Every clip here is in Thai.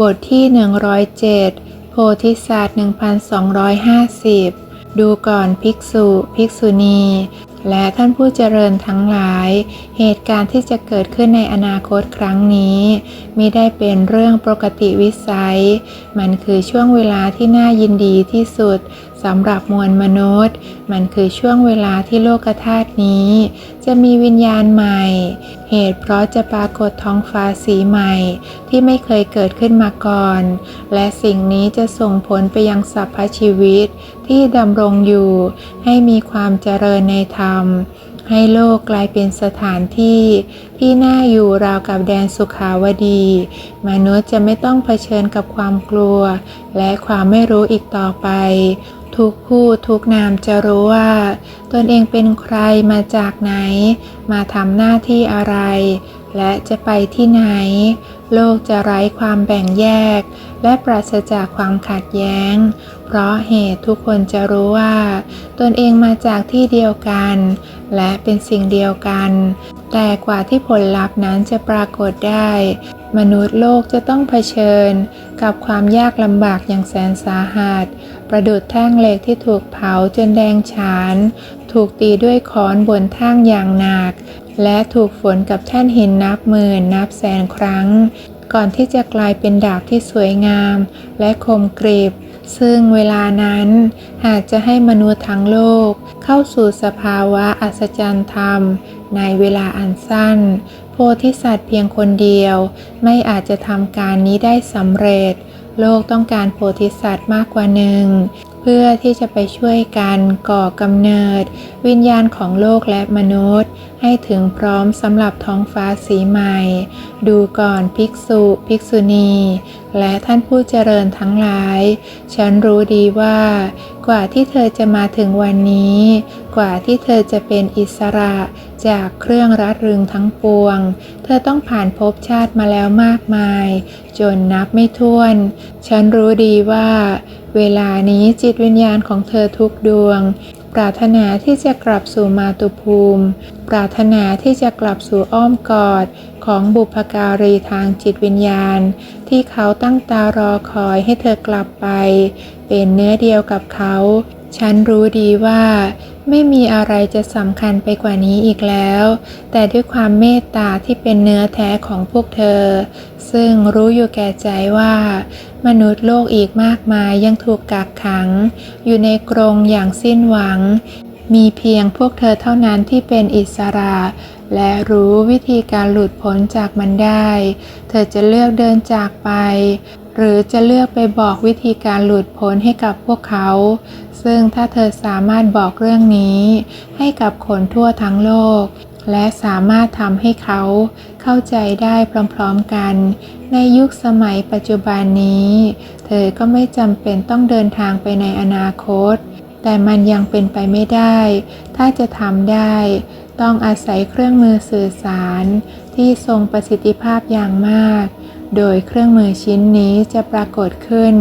บทที่ 107 โพธิสัตว์ 1250 ดูก่อนภิกษุ ภิกษุณี และท่านผู้เจริญทั้งหลาย เหตุการณ์ที่จะเกิดขึ้นในอนาคตครั้งนี้มิได้เป็นเรื่องปกติวิสัย มันคือช่วงเวลาที่น่ายินดีที่สุด สำหรับมวลมนุษย์ มันคือช่วงเวลาที่โลกธาตุนี้ จะมีวิญญาณใหม่ เหตุเพราะจะปรากฏท้องฟ้าสีใหม่ ที่ไม่เคยเกิดขึ้นมาก่อน และสิ่งนี้จะส่งผลไปยังสรรพชีวิตที่ดำรงอยู่ ให้มีความเจริญในธรรมให้โลกกลายเป็นสถานที่ที่น่าอยู่ราวกับแดนสุขาวดี มนุษย์จะไม่ต้องเผชิญกับความกลัว และความไม่รู้อีกต่อไป ทุกผู้ทุกนามจะรู้ว่า ตนเองเป็นใครมาจากไหน มาทำหน้าที่อะไร และจะไปที่ไหน โลกจะไร้ความแบ่งแยก และปราศจากความขัดแย้ง เพราะเหตุทุกคนจะรู้ว่า ตนเองมาจากที่เดียวกัน และเป็นสิ่งเดียวกัน แต่กว่าที่ผลลัพธ์นั้นจะปรากฏได้ มนุษย์โลกจะต้องเผชิญ กับความยากลำบากอย่างแสนสาหัส ประดุดแท่งเหล็กที่ถูกเผาจนแดงฉาน ถูกตีด้วยค้อนบนแท่งอย่างหนัก และถูกฝนกับแท่นหินนับหมื่นนับแสนครั้ง ก่อนที่จะกลายเป็นดาบที่สวยงาม และคมกริบซึ่งเวลานั้นอาจจะให้มนุษย์ทั้งโลก เข้าสู่สภาวะอัศจรรย์ธรรม ในเวลาอันสั้น โพธิสัตว์เพียงคนเดียว ไม่อาจจะทำการนี้ได้สำเร็จ โลกต้องการโพธิสัตว์มากกว่าหนึ่ง เพื่อที่จะไปช่วยกันก่อกำเนิด วิญญาณของโลกและมนุษย์ ให้ถึงพร้อมสำหรับท้องฟ้าสีใหม่ ดูก่อนภิกษุ ภิกษุณี และท่านผู้เจริญทั้งหลาย ฉันรู้ดีว่า กว่าที่เธอจะมาถึงวันนี้ กว่าที่เธอจะเป็นอิสระจากเครื่องรัดรึงทั้งปวง เธอต้องผ่านภพชาติมาแล้วมากมาย จนนับไม่ถ้วน ฉันรู้ดีว่า เวลานี้จิตวิญญาณของเธอทุกดวง ปรารถนาที่จะกลับสู่มาตุภูมิ ปรารถนาที่จะกลับสู่อ้อมกอด ของบุพการีทางจิตวิญญาณ ที่เขาตั้งตารอคอยให้เธอกลับไป เป็นเนื้อเดียวกับเขา ฉันรู้ดีว่าไม่มีอะไรจะสำคัญไปกว่านี้อีกแล้ว แต่ด้วยความเมตตาที่เป็นเนื้อแท้ของพวกเธอ ซึ่งรู้อยู่แก่ใจว่า มนุษย์โลกอีกมากมายยังถูกกักขัง อยู่ในกรงอย่างสิ้นหวัง มีเพียงพวกเธอเท่านั้นที่เป็นอิสระ และรู้วิธีการหลุดพ้นจากมันได้ เธอจะเลือกเดินจากไป หรือจะเลือกไปบอกวิธีการหลุดพ้นให้กับพวกเขา ซึ่งถ้าเธอสามารถบอกเรื่องนี้ ให้กับคนทั่วทั้งโลก และสามารถทำให้เขาเข้าใจได้พร้อมๆกัน ในยุคสมัยปัจจุบันนี้ เธอก็ไม่จำเป็นต้องเดินทางไปในอนาคต แต่มันยังเป็นไปไม่ได้ ถ้าจะทำได้ ต้องอาศัยเครื่องมือสื่อสารที่ทรงประสิทธิภาพอย่างมาก โดยเครื่องมือชิ้นนี้จะปรากฏขึ้น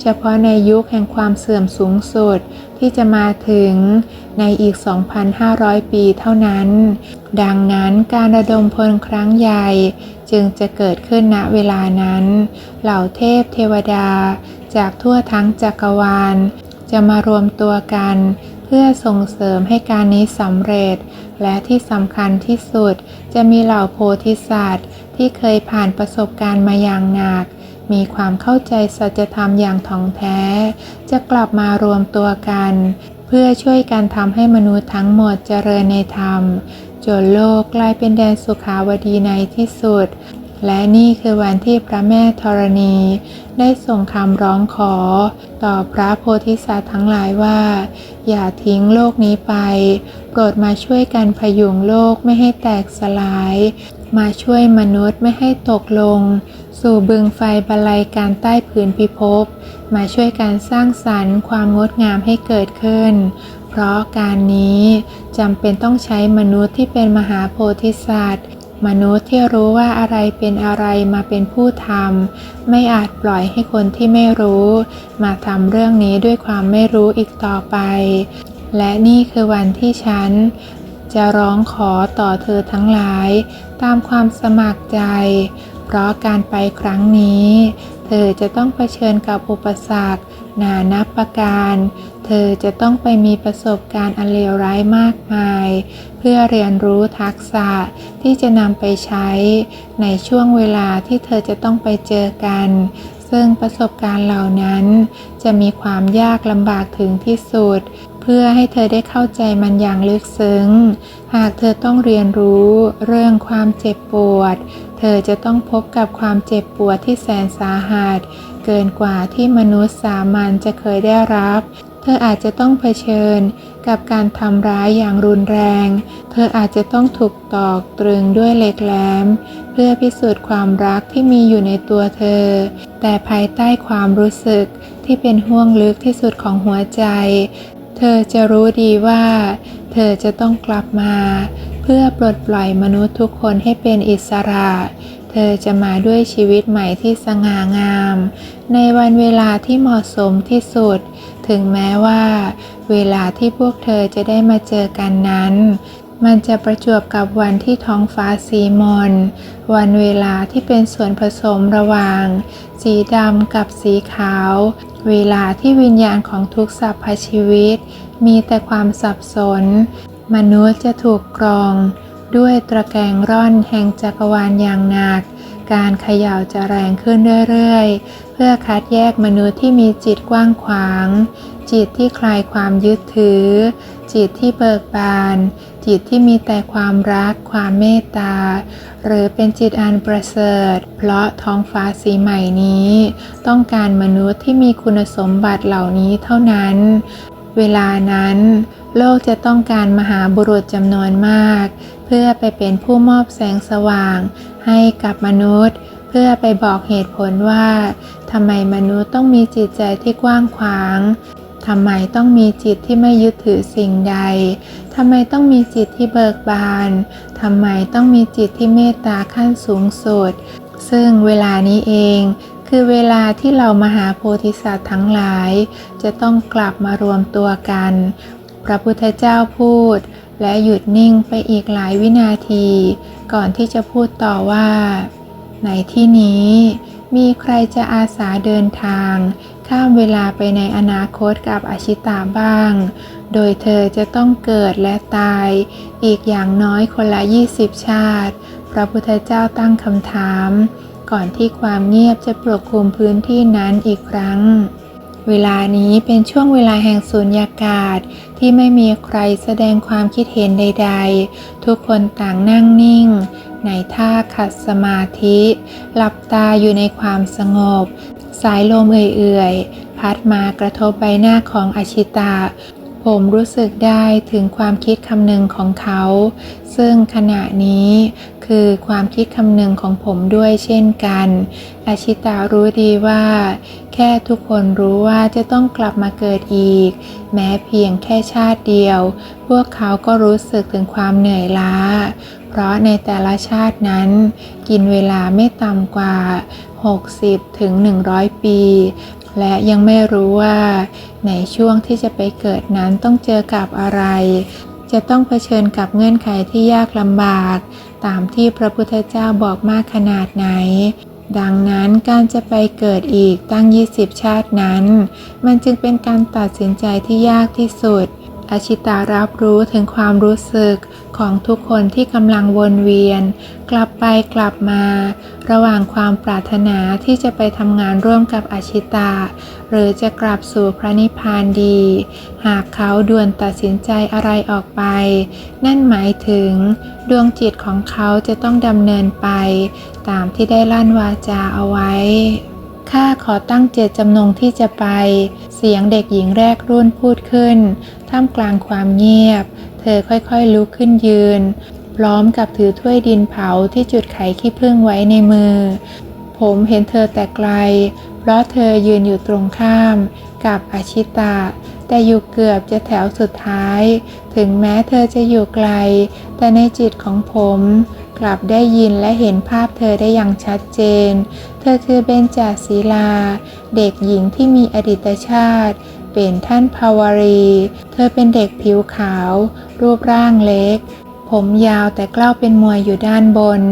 เฉพาะในยุคแห่งความเสื่อมสูงสุดที่จะมาถึงในอีก 2,500 ปีเท่านั้น ดังนั้นการระดมพลครั้งใหญ่จึงจะเกิดขึ้นณเวลานั้น เหล่าเทพเทวดาจากทั่วทั้งจักรวาลจะมารวมตัวกัน เพื่อส่งเสริมให้การนี้สำเร็จ และที่สำคัญที่สุด จะมีเหล่าโพธิสัตว์ที่เคยผ่านประสบการณ์มาอย่างหนัก มีความเข้าใจสัจธรรมอย่างถ่องแท้ จะกลับมารวมตัวกัน เพื่อช่วยกันทำให้มนุษย์ทั้งหมดเจริญในธรรม จนโลกกลายเป็นแดนสุขาวดีในที่สุด และนี่คือวันที่พระแม่ธรณี ได้ส่งคำร้องขอ ต่อพระโพธิสัตว์ทั้งหลายว่า อย่าทิ้งโลกนี้ไป โปรดมาช่วยกันพยุงโลกไม่ให้แตกสลาย มาช่วยมนุษย์ไม่ให้ตกลง สู่บึงไฟบรรลัยการใต้ผืนพิภพ มาช่วยการสร้างสรรค์ความงดงามให้เกิดขึ้น เพราะการนี้จำเป็นต้องใช้มนุษย์ที่เป็นมหาโพธิสัตว์ มนุษย์ที่รู้ว่าอะไรเป็นอะไรมาเป็นผู้ทำไม่อาจปล่อยให้คนที่ไม่รู้ มาทำเรื่องนี้ด้วยความไม่รู้อีกต่อไป และนี่คือวันที่ฉัน จะร้องขอต่อเธอทั้งหลาย ตามความสมัครใจ เพราะการไปครั้งนี้ เธอจะต้องเผชิญกับอุปสรรคนานับประการ เธอจะต้องไปมีประสบการณ์อันเลวร้ายมากมาย เพื่อเรียนรู้ทักษะที่จะนำไปใช้ ในช่วงเวลาที่เธอจะต้องไปเจอกัน ซึ่งประสบการณ์เหล่านั้น จะมีความยากลำบากถึงที่สุด เพื่อให้เธอได้เข้าใจมันอย่างลึกซึ้ง หากเธอต้องเรียนรู้เรื่องความเจ็บปวด เธอจะต้องพบกับความเจ็บปวดที่แสนสาหัส เกินกว่าที่มนุษย์สามัญจะเคยได้รับ ธออาจจะต้องเผชิญกับการทำร้ายอย่างรุนแรง เธออาจจะต้องถูกตอกตรึงด้วยเหล็กแหลม เพื่อพิสูจน์ความรักที่มีอยู่ในตัวเธอ แต่ภายใต้ความรู้สึกที่เป็นห่วงลึกที่สุดของหัวใจ เธอจะรู้ดีว่า เธอจะต้องกลับมา เพื่อปลดปล่อยมนุษย์ทุกคนให้เป็นอิสระ เธอจะมาด้วยชีวิตใหม่ที่สง่างาม ในวันเวลาที่เหมาะสมที่สุด ถึงแม้ว่า เวลาที่พวกเธอจะได้มาเจอกันนั้น มันจะประจวบกับวันที่ท้องฟ้าสีมนวันเวลาที่เป็นส่วนผสมระหว่าง สีดำกับสีขาว เวลาที่วิญญาณของทุกสรรพชีวิต มีแต่ความสับสน มนุษย์จะถูกกรอง ด้วยตะแกรงร่อนแห่งจักรวาลอย่างหนัก การเขย่าจะแรงขึ้นเรื่อยๆ เพื่อคัดแยกมนุษย์ที่มีจิตกว้างขวาง จิตที่คลายความยึดถือ จิตที่เบิกบาน จิตที่มีแต่ความรัก ความเมตตา หรือเป็นจิตอันประเสริฐ เพราะท้องฟ้าสีใหม่นี้ ต้องการมนุษย์ที่มีคุณสมบัติเหล่านี้เท่านั้น เวลานั้น โลกจะต้องการมหาบุรุษจำนวนมาก เพื่อไปเป็นผู้มอบแสงสว่าง ให้กับมนุษย์ เพื่อไปบอกเหตุผลว่าทำไมมนุษย์ต้องมีจิตใจที่กว้างขวางทำไมต้องมีจิตที่ไม่ยึดถือสิ่งใด ทำไมต้องมีจิตที่เบิกบาน ทำไมต้องมีจิตที่เมตตาขั้นสูงสุด ซึ่งเวลานี้เอง คือเวลาที่เรามหาโพธิสัตว์ทั้งหลาย จะต้องกลับมารวมตัวกัน พระพุทธเจ้าพูด และหยุดนิ่งไปอีกหลายวินาที ก่อนที่จะพูดต่อว่า ในที่นี้มีใครจะอาสาเดินทาง ข้ามเวลาไปในอนาคตกับอาชิตาบ้าง โดยเธอจะต้องเกิดและตาย อีกอย่างน้อยคนละ 20 ชาติ พระพุทธเจ้าตั้งคำถาม ก่อนที่ความเงียบจะปกคลุมพื้นที่นั้นอีกครั้ง เวลานี้เป็นช่วงเวลาแห่งสุญญากาศที่ไม่มีใครแสดงความคิดเห็นใด ๆ ทุกคนต่างนั่งนิ่ง ในท่าขัดสมาธิ หลับตาอยู่ในความสงบ สายลมเอื่อยๆ พัดมากระทบใบหน้าของอาชิตา ผมรู้สึกได้ถึงความคิดคำนึงของเขา ซึ่งขณะนี้คือความคิดคำนึงของผมด้วยเช่นกันอาชิตารู้ดีว่า แค่ทุกคนรู้ว่าจะต้องกลับมาเกิดอีก แม้เพียงแค่ชาติเดียว พวกเขาก็รู้สึกถึงความเหนื่อยล้า เพราะในแต่ละชาตินั้น กินเวลาไม่ต่ำกว่า 60ถึง100 ปี และยังไม่รู้ว่าในช่วงที่จะไปเกิดนั้นต้องเจอกับอะไร จะต้องเผชิญกับเงื่อนไขที่ยากลำบาก ตามที่พระพุทธเจ้าบอกมากขนาดไหน ดังนั้นการจะไปเกิดอีกตั้ง 20 ชาตินั้น มันจึงเป็นการตัดสินใจที่ยากที่สุด อาชิตารับรู้ถึงความรู้สึกของทุกคนที่กำลังวนเวียน กลับไปกลับมา ระหว่างความปรารถนาที่จะไปทำงานร่วมกับอาชิตา หรือจะกลับสู่พระนิพพานดี หากเขาด่วนตัดสินใจอะไรออกไป นั่นหมายถึง ดวงจิตของเขาจะต้องดำเนินไป ตามที่ได้ลั่นวาจาเอาไว้ ข้าขอตั้งเจตจำนงที่จะไป เสียงเด็กหญิงแรกรุ่นพูดขึ้น ท่ามกลางความเงียบ เธอค่อยๆลุกขึ้นยืน พร้อมกับถือถ้วยดินเผาที่จุดไขขี้ผึ้งไว้ในมือ ผมเห็นเธอแต่ไกล เพราะเธอยืนอยู่ตรงข้าม กับอาชิตะ แต่อยู่เกือบจะแถวสุดท้าย ถึงแม้เธอจะอยู่ไกล แต่ในจิตของผม กลับได้ยินและเห็นภาพเธอได้อย่างชัดเจน เธอคือเบญจศีลา เด็กหญิงที่มีอดีตชาติ เป็นท่านภาวรี เธอเป็นเด็กผิวขาว รูปร่างเล็ก ผมยาวแต่เกล้าเป็นมวยอยู่ด้านบน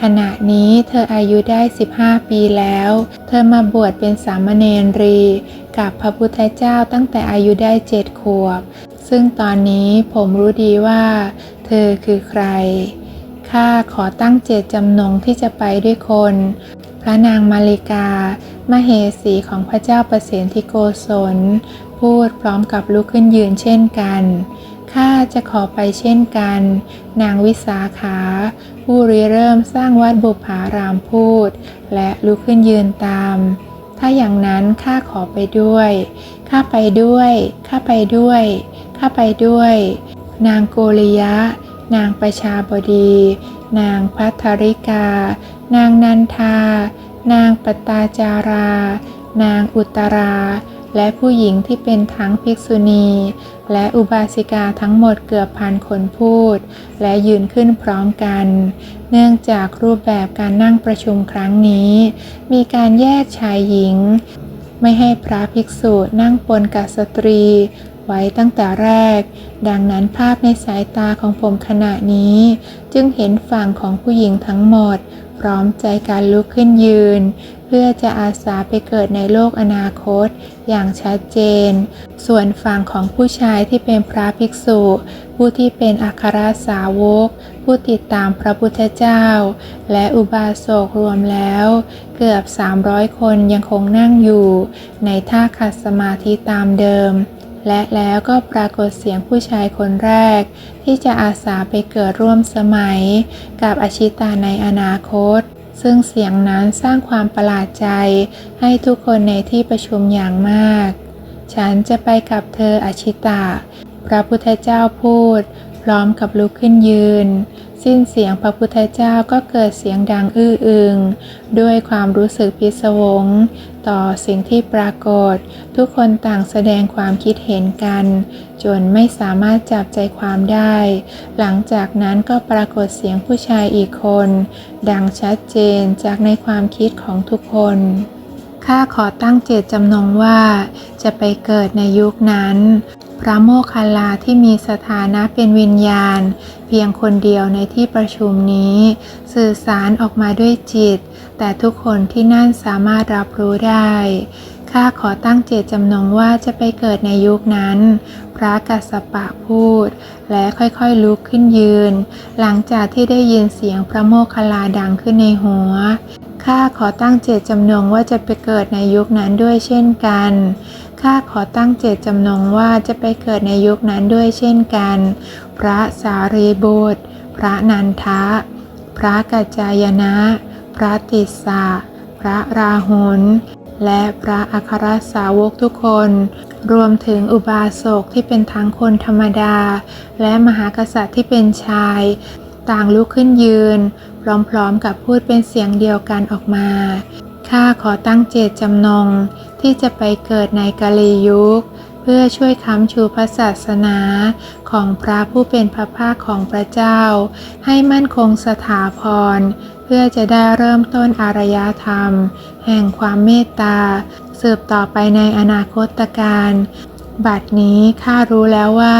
ขณะนี้เธออายุได้ 15 ปีแล้ว เธอมาบวชเป็นสามเณรี กับพระพุทธเจ้าตั้งแต่อายุได้เจ็ดขวบ ซึ่งตอนนี้ผมรู้ดีว่า เธอคือใคร ข้าขอตั้งเจตจำนงที่จะไปด้วยคน พระนางมาริกา มเหสีของพระเจ้าประสนทิโกศล พูดพร้อมกับลุกขึ้นยืนเช่นกัน ข้าจะขอไปเช่นกัน นางวิสาขา ผู้ริเริ่มสร้างวัดบุพารามพูด และลุกขึ้นยืนตาม ถ้าอย่างนั้นข้าขอไปด้วย ข้าไปด้วย ข้าไปด้วย ข้าไปด้วย นางโกริยะ นางประชาบดี นางพัทธริกา นางนันทา นางปตาจารา นางอุตรา และผู้หญิงที่เป็นทั้งภิกษุณี และอุบาสิกาทั้งหมดเกือบพันคนพูด และยืนขึ้นพร้อมกัน เนื่องจากรูปแบบการนั่งประชุมครั้งนี้ มีการแยกชายหญิงไม่ให้พระภิกษุนั่งปนกับสตรี ไว้ตั้งแต่แรก ดังนั้นภาพในสายตาของผมขณะนี้ จึงเห็นฝั่งของผู้หญิงทั้งหมด พร้อมใจการลุกขึ้นยืน เพื่อจะอาสาไปเกิดในโลกอนาคต อย่างชัดเจน ส่วนฝั่งของผู้ชายที่เป็นพระภิกษุ ผู้ที่เป็นอัครสาวก ผู้ติดตามพระพุทธเจ้า และอุบาสกรวมแล้ว เกือบ 300 คนยังคงนั่งอยู่ ในท่าขัดสมาธิตามเดิม และแล้วก็ปรากฏเสียงผู้ชายคนแรก ที่จะอาสาไปเกิดร่วมสมัย กับอชิตาในอนาคต ซึ่งเสียงนั้นสร้างความประหลาดใจ ให้ทุกคนในที่ประชุมอย่างมาก ฉันจะไปกับเธออชิตา พระพุทธเจ้าพูด พร้อมกับลุกขึ้นยืน สิ้นเสียงพระพุทธเจ้าก็เกิดเสียงดังอื้ออึง ด้วยความรู้สึกพิศวง ต่อสิ่งที่ปรากฏ ทุกคนต่างแสดงความคิดเห็นกัน จนไม่สามารถจับใจความได้ หลังจากนั้นก็ปรากฏเสียงผู้ชายอีกคน ดังชัดเจนจากในความคิดของทุกคนข้าขอตั้งเจตจำนงว่า จะไปเกิดในยุคนั้น พระโมคคัลลาที่มีสถานะเป็นวิญญาณ เพียงคนเดียวในที่ประชุมนี้ สื่อสารออกมาด้วยจิต แต่ทุกคนที่นั่นสามารถรับรู้ได้ ข้าขอตั้งเจตจำนงว่าจะไปเกิดในยุคนั้น พระกัสสปะพูด และค่อยๆลุกขึ้นยืน หลังจากที่ได้ยินเสียงพระโมคคัลลาดังขึ้นในหัว ข้าขอตั้งเจตจำนงว่าจะไปเกิดในยุคนั้นด้วยเช่นกัน ข้าขอตั้งเจตจำนงว่าจะไปเกิดในยุคนั้นด้วยเช่นกัน พระสารีบุตร พระนันทะ พระกัจจายนะ พระติสสะพระราหุล และพระอัครสาวกทุกคน รวมถึงอุบาสกที่เป็นทั้งคนธรรมดา และมหากษัตริย์ที่เป็นชาย ต่างลุกขึ้นยืน พร้อมๆกับพูดเป็นเสียงเดียวกันออกมา ข้าขอตั้งเจตจำนงที่จะไปเกิดในกาลียุค พื่อช่วยค้ำชูพระศาสนาของพระผู้เป็นพระภาคของพระเจ้า ให้มั่นคงสถาพร เพื่อจะได้เริ่มต้นอารยธรรม แห่งความเมตตา สืบต่อไปในอนาคตการ บัดนี้ข้ารู้แล้วว่า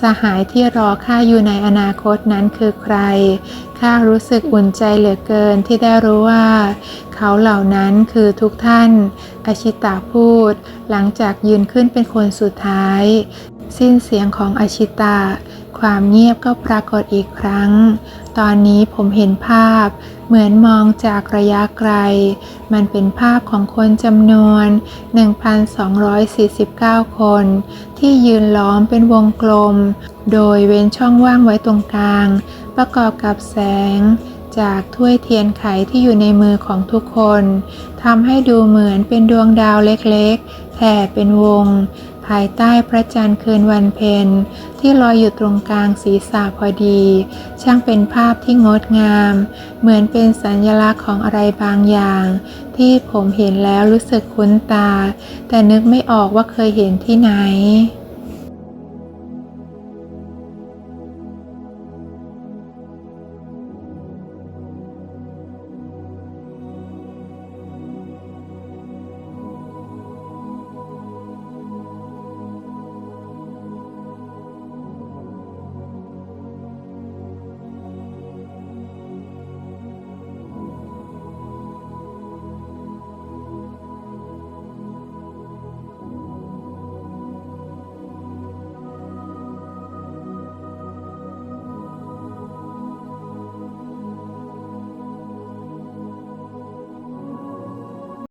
สหายที่รอข้าอยู่ในอนาคตนั้นคือใคร ข้ารู้สึกอุ่นใจเหลือเกินที่ได้รู้ว่า เขาเหล่านั้นคือทุกท่าน อชิตาพูด หลังจากยืนขึ้นเป็นคนสุดท้าย สิ้นเสียงของอชิตา ความเงียบก็ปรากฏอีกครั้ง ตอนนี้ผมเห็นภาพ เหมือนมองจากระยะไกล มันเป็นภาพของคนจำนวน 1,249 คน ที่ยืนล้อมเป็นวงกลม โดยเว้นช่องว่างไว้ตรงกลาง ประกอบกับแสงจากถ้วยเทียนไขที่อยู่ในมือของทุกคนทำให้ดูเหมือนเป็นดวงดาวเล็กๆ ผ่เป็นวง ภายใต้พระจันทร์คืนวันเพ็ญที่ลอยอยู่ตรงกลางศีรษะพอดี ช่างเป็นภาพที่งดงาม เหมือนเป็นสัญลักษณ์ของอะไรบางอย่าง ที่ผมเห็นแล้วรู้สึกคุ้นตา แต่นึกไม่ออกว่าเคยเห็นที่ไหน